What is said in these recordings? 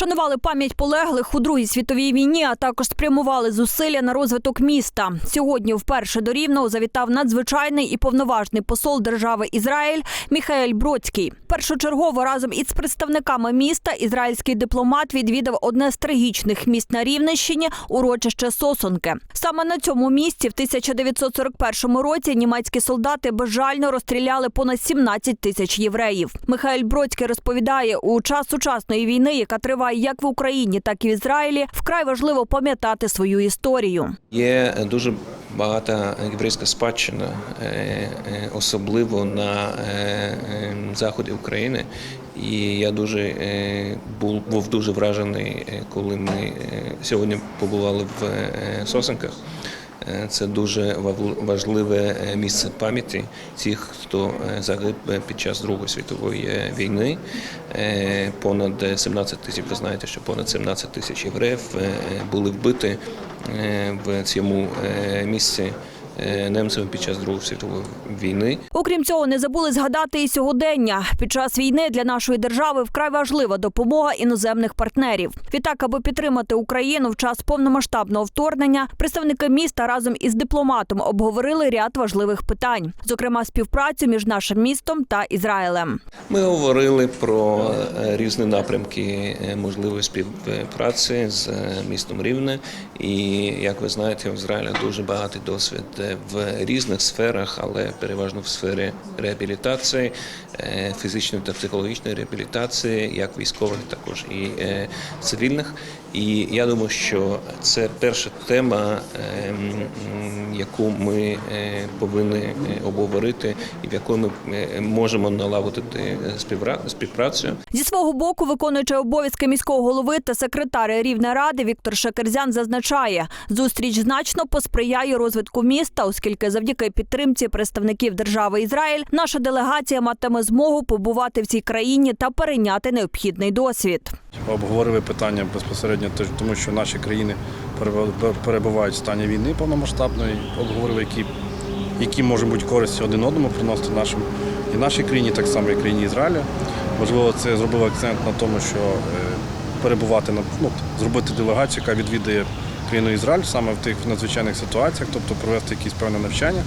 Вшанували пам'ять полеглих у Другій світовій війні, а також спрямували зусилля на розвиток міста. Сьогодні вперше до Рівного завітав надзвичайний і повноважний посол держави Ізраїль Міхаель Бродський. Першочергово разом із представниками міста ізраїльський дипломат відвідав одне з трагічних міст на Рівненщині урочище Сосонке. Саме на цьому місці в 1941 році німецькі солдати безжально розстріляли понад 17 тисяч євреїв. Михайль Бродський розповідає, у час сучасної війни, яка триває як в Україні, так і в Ізраїлі, вкрай важливо пам'ятати свою історію. Є дуже багата єврейська спадщина, е, е, особливо на е, е, заході України. І я дуже е, був, був дуже вражений, е, коли ми е, сьогодні побували в е, Сосенках. Е, Це дуже важливе е, місце пам'яті тих, хто е, загиб під час Другої світової війни. Понад 17 тисяч, ви знаєте, що понад 17 тисяч євреїв були вбиті в цьому місці немцями під час Другої світової війни. Окрім цього, не забули згадати і сьогодення. Під час війни для нашої держави вкрай важлива допомога іноземних партнерів. Відтак, аби підтримати Україну в час повномасштабного вторгнення, представники міста разом із дипломатом обговорили ряд важливих питань, зокрема співпрацю між нашим містом та Ізраїлем. Ми говорили про е, різні напрямки е, можливої співпраці з е, містом Рівне. І як ви знаєте, в Ізраїлі дуже багатий досвід е, в різних сферах, але переважно в сфері реабілітації, е, фізичної та психологічної реабілітації, як військових, також і е, цивільних. І я думаю, що це перша тема, е, яку ми повинні обговорити, і в якої ми можемо налагодити співпрацю. Зі свого боку, виконуючи обов'язки міського голови та секретар Рівної ради Віктор Шакерзян зазначає, зустріч значно посприяє розвитку міста, оскільки завдяки підтримці представників держави Ізраїль наша делегація матиме змогу побувати в цій країні та перейняти необхідний досвід. Обговорили питання безпосередньо, тому що наші країни перебу- перебувають в стані війни повномасштабної. Обговорили, які, які можуть бути користі один одному приносити нашим і нашій країні, так само і країні Ізраїля. Можливо, це зробив акцент на тому, що е, перебувати на ну, зробити делегацію, яка відвідає країну Ізраїль саме в тих надзвичайних ситуаціях, тобто провести якісь певне навчання,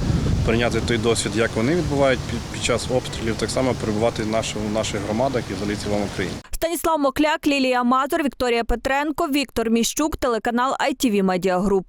прийняти той досвід, як вони відбувають під, час обстрілів, так само перебувати в наших, в наших громадах і взагалі цілому країні. Станіслав Мокляк, Лілія Мазур, Вікторія Петренко, Віктор Міщук, телеканал ITV Media Group.